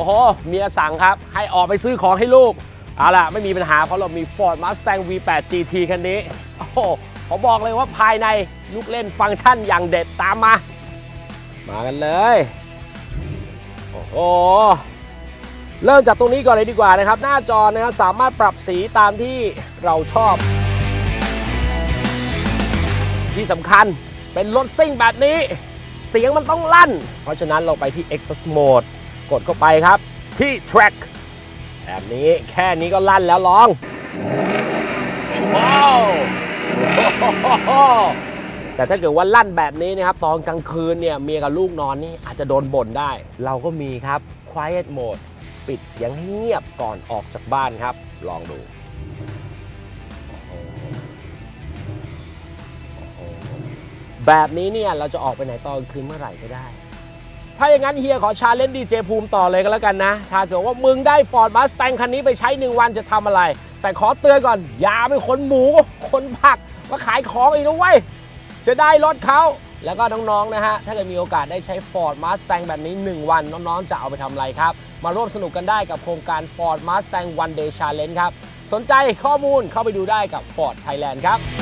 อ้โห เมียสั่งครับ ให้ออกไปซื้อของให้ลูก เอาล่ะ ไม่มีปัญหาเพราะเรามี Ford Mustang V8 GT คันนี้ โอ้โหผมบอกเลยว่าภายในลูกเล่นฟังก์ชันอย่างเด็ดตามมา มากันเลย โอ้โห เริ่มจากตรงนี้ก่อนเลยดีกว่านะครับ หน้าจอนะครับสามารถปรับสีตามที่เราชอบ ที่สำคัญเป็นรถซิ่งแบบนี้ เสียงมันต้องลั่น เพราะฉะนั้นเราไปที่ Exhaust Mode กดเข้าไปครับ ที่ Track แบบนี้แค่นี้ก็ลั่นแล้วลองว้าวแต่ถ้าเกิดว่าลั่นแบบนี้นะครับ ตอนกลางคืนเนี่ยเมียกับลูกนอนนี่อาจจะโดนบ่นได้ เราก็มีครับ Quiet Mode ปิดเสียงให้เงียบก่อนออกจากบ้านครับ ลองดูแบบนี้เนี่ยเราจะออกไปไหนตอนคืนเมื่อไหร่ก็ได้ ถ้าอย่างนั้นเฮียขอชาเลนจ์ดีเจภูมิต่อเลยก็แล้วกันนะ ถ้าเกิดว่ามึงได้ Ford Mustang คันนี้ไปใช้ 1 วันจะทำอะไร แต่ขอเตือนก่อน อย่าไปขนหมูคนผัก มาขายของอีกนะเว้ยจะได้รถเขาแล้วก็น้องๆนะฮะ ถ้าเกิดมีโอกาสได้ใช้ Ford Mustang แบบนี้ 1 วัน น้องๆ จะเอาไปทำอะไรครับ มาร่วมสนุกกันได้กับโครงการ Ford Mustang One Day Challenge ครับ สนใจข้อมูลเข้าไปดูได้กับ Ford Thailand ครับ